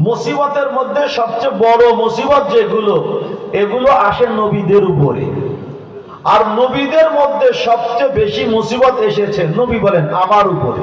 মুসিবতের মধ্যে সবচেয়ে বড় মুসিবত যেগুলো এগুলো আসে নবীদের উপরে। আর নবীদের মধ্যে সবচেয়ে বেশি মুসিবত এসেছে নবী বলেন আমার উপরে।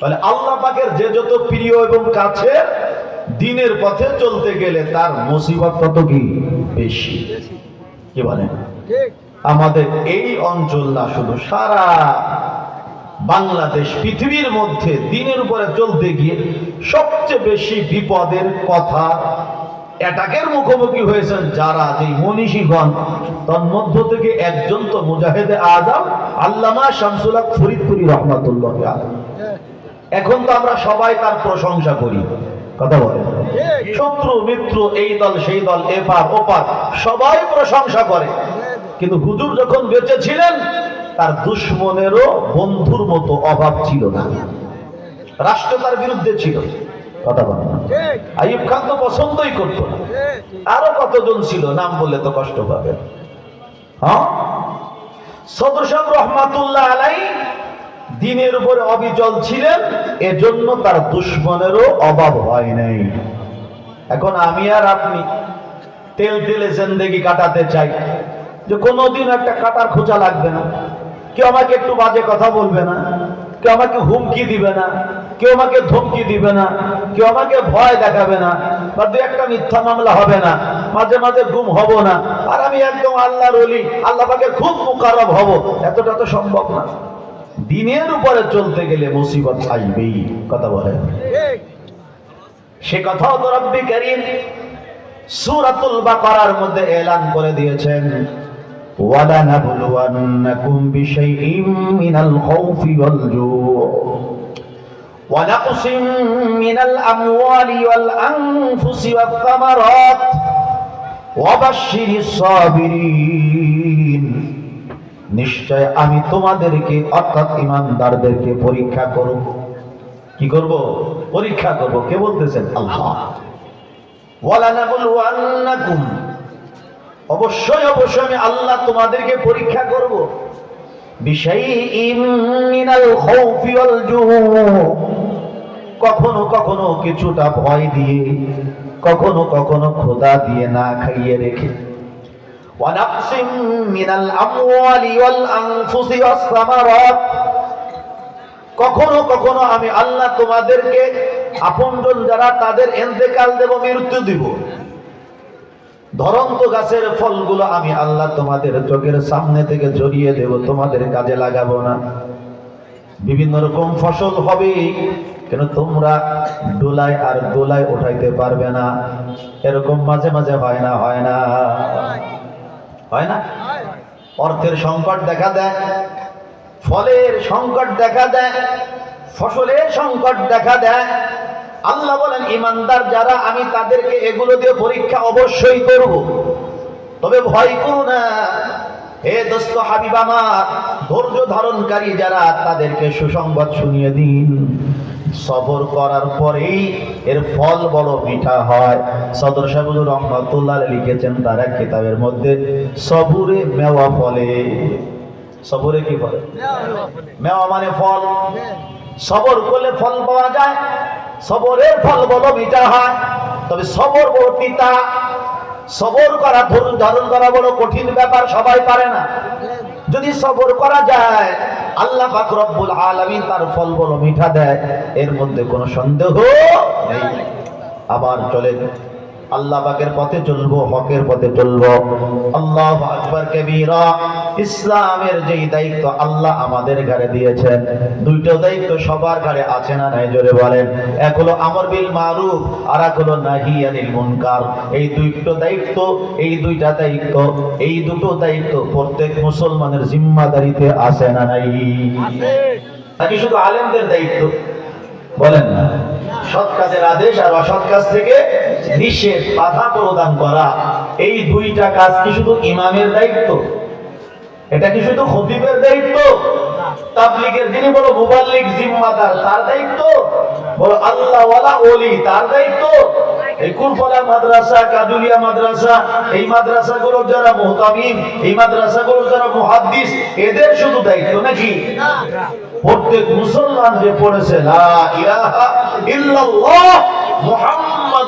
তাহলে আল্লাহ পাকের যে যত প্রিয় এবং কাছে দিনের পথে চলতে গেলে তার মুসিবত তত কি? বেশি। কি বলেন? আমাদের এই অঞ্চল না শুধু সারা বাংলাদেশ পৃথিবীর মধ্যে দিনের উপরে চলতে গিয়ে সবচেয়ে বেশি বিপদের কথা অ্যাটাকের মুখোমুখি হয়েছেন যারা যে মনীষীগণ। তন্মধ্য থেকে একজন তো মুজাহিদে আজম, আল্লামা শামসুল হক ফরিদপুরি রহমাতুল্লাহ। এখন তো আমরা সবাই তার প্রশংসা করি। কথা বলে শত্রু, মিত্র, এই দল, সেই দল, এপার, ওপার, সবাই প্রশংসা করে। কিন্তু হুজুর যখন বেঁচে ছিলেন তার দুশ্মনেরও বন্ধুর মতো অভাব ছিল না। রাষ্ট্র তার বিরুদ্ধে ছিল। কথা বলে। আইব খান তো পছন্দই করতো না। আরও কতজন ছিল, নাম বললে তো কষ্ট পাবে। হ্যাঁ? সদর সাহেব রহমাতুল্লাহ আলাই দিনের উপরে অবিচল ছিলেন, এজন্য তার দুশ্মনেরও অভাব হয় নাই। এখন আমি আর আপনি তেল তেলে জিন্দেগি কাটাতে চাই যে কোনোদিন একটা কাটার খোঁজা লাগবে না। কেউ আমাকে একটু বাজে কথা বলবে না, কেউ আমাকে হুমকি দিবে না, কেউ আমাকে ধমকি দিবে না, কেউ আমাকে ভয় দেখাবে না, বা দু একটা মিথ্যা মামলা হবে না, মাঝে মাঝে গুম হব না, আর আমি একদম আল্লাহর অলি আল্লাহ পাকে খুব মুকারব হব, এতটা তো সম্ভব না। দিনের উপরে চলতে গেলে মুসিবত আসবেই, কথা বলে। সে কথাও তো রব্বি করিম বা বাকারার মধ্যে এলান করে দিয়েছেন। وَلَنَبْلُوَنَّكُمْ بِشَيْءٍ مِّنَ الْخَوْفِ وَالْجُوعِ ونقص من الأموال والأنفس والثمرات وبشر الصابرين নিশ্চয় আমি তোমাদেরকে অর্থাৎ ইমানদারদেরকে পরীক্ষা করব কি করব পরীক্ষা করব কে বলতেছেন আল্লাহ ওয়ালানাবলুয়ান্নাকুম অবশ্যই অবশ্যই আমি আল্লাহ তোমাদেরকে পরীক্ষা করব। কখনো কখনো কিছুটা ভয় দিয়ে, কখনো কখনো খোদা দিয়ে না খাইয়ে রেখে। কখনো কখনো আমি আল্লাহ তোমাদেরকে আপনজন যারা তাদের এন্তেকাল দেব, মৃত্যু দিব। ধরন্ত গাছের ফলগুলো আমি আল্লাহ তোমাদের চোখের সামনে থেকে জড়িয়ে দেব, তোমাদের কাজে লাগাবো না। বিভিন্ন রকম ফসল হবে কেন তোমরা ডোলায় আর দোলায় উঠাইতে পারবে না। এরকম মাঝে মাঝে হয় না হয় না। হয় না? অর্থের সংকট দেখা দেয়, ফলের সংকট দেখা দেয়, ফসলের সংকট দেখা দেয়। আল্লাহ বলেন ইমানদার যারা আমি তাদেরকে এগুলো দিয়ে পরীক্ষা অবশ্যই করব। তবে ভয় করো না। হে দোস্ত হাবিব আমার ধৈর্য ধারণকারী যারা তাদেরকে সুসংবাদ শুনিয়ে দিন। সবর করার পরেই এর ফল বড় মিঠা হয়। সদর সাহুদুর রহমতুল্লাহ লিখেছেন তার এক কিতাবের মধ্যে সবুরে মেওয়া ফলে। সবরে কি ফলে। মেওয়া মানে ফল। সবর করলে ফল পাওয়া যায়। সবরের ফল বলো মিঠা হয়। তবে সবর বড় পিতা, সবর করা ধরুন, ধারণ করা বড় কঠিন ব্যাপার, সবাই পারে না। যদি সবর করা যায়, আল্লাহ পাক রব্বুল তার ফল বড় মিঠা দেয়। এর মধ্যে কোনো সন্দেহ নেই। আবার চলে আল্লাহ পাকের পথে চলবো হকের পথে চলবো। আল্লাহ আকবার কবীরা ইসলামের যেই দায়িত্ব আল্লাহ আমাদের ঘরে দিয়েছেন। দুইটো দায়িত্ব সবার ঘরে আছে না নাই জোরে বলেন। এক হলো আমর বিল মারুফ আর এক হলো নাহি আনিল মুনকার। এই দুইটো দায়িত্ব এই দুইটা দায়িত্ব এই দুটো দায়িত্ব প্রত্যেক মুসলমানের জিম্মাদারিতে আছে না নাই। নাকি শুধু আলেমদের দায়িত্ব? বলেন না। সৎ কাজের আদেশ আর অসৎ কাজ থেকে নিষেধ, বাধা প্রদান করা, এই দুইটা কাজ কি শুধু ইমামের দায়িত্ব? এটা কি শুধু খতিবের দায়িত্ব? তাবলিগের মুবাল্লিগ জিম্মাদার, তার দায়িত্ব? আল্লাহওয়ালা ওলি, তার দায়িত্ব? এই মাদ্রাসা কাদুলিয়া মাদ্রাসা, এই যারা মুহতামিম, এই যারা মুহাদ্দিস, এদের শুধু দায়িত্ব নাকি? প্রত্যেক মুসলমান যে পড়েছে, লা ইলাহা ইল্লাল্লাহ মুহাম্মাদ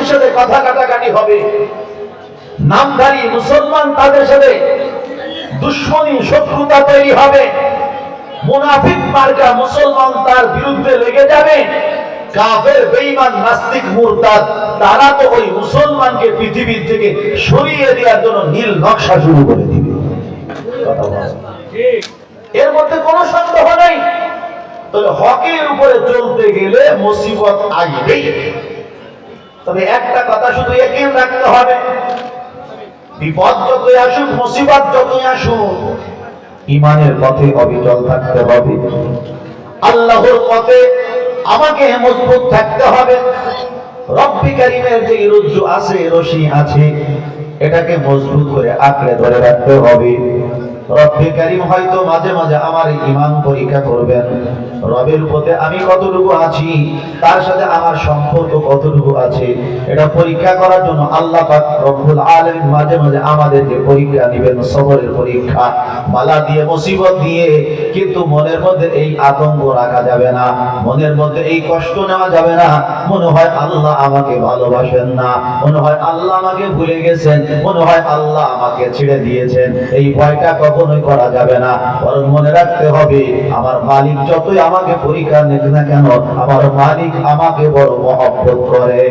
গ্রামবাসীর সাথে কথা কাটাকাটি হবে। নামধারী মুসলমান তাদের সাথে দুশ্মনী শত্রুতা তৈরি হবে। মুনাফিক মার্কা মুসলমান তার বিরুদ্ধে লেগে যাবে। কাফের নাস্তিক, মুরতাদ, তারা তো ওই মুসলমানকে পৃথিবীর থেকে সরিয়ে দেওয়ার জন্য নীল নকশা শুরু করে দিবে। এর মধ্যে কোনো সন্দেহ নেই। তবে হকের উপরে চলতে গেলে মুসিবত আসবেই। তবে একটা কথা শুধু একেন রাখতে হবে। বিপদ যতই আসুক, মুসিবত যতই আসুক, ইমানের পথে অবিচল থাকতে হবে। আল্লাহর পথে আমাকে মজবুত থাকতে হবে। রব্বি কারিমের যে রজ্জু আছে, রশি আছে, এটাকে মজবুত করে আঁকড়ে ধরে রাখতে হবে। রব্বি কারিম হয়তো মাঝে মাঝে আমার ইমান পরীক্ষা করবেন। রবের পথে আমি কতটুকু আছি, তার সাথে আমার সম্পর্ক কতটুকু আছে, এটা পরীক্ষা করার জন্য আল্লাহ পাক রব্বুল আলামিন মাঝে মাঝে আমাদেরকে পরীক্ষা দিবেন সবরের পরীক্ষা। বালা দিয়ে, মুসিবত দিয়ে, কিন্তু মনের মধ্যে এই আতঙ্ক রাখা যাবে না। মনের মধ্যে এই কষ্ট নেওয়া যাবে না। মনে হয় আল্লাহ আমাকে ভালোবাসেন না। মনে হয় আল্লাহ আমাকে ভুলে গেছেন। মনে হয় আল্লাহ আমাকে ছেড়ে দিয়েছেন। এই ভয়টা কখনোই করা যাবে না। বরং মনে রাখতে হবে, আমার মালিক যতই আমাকে পরীক্ষা নেক না কেন, আমার মালিক আমাকে বড় মহব্বত করে।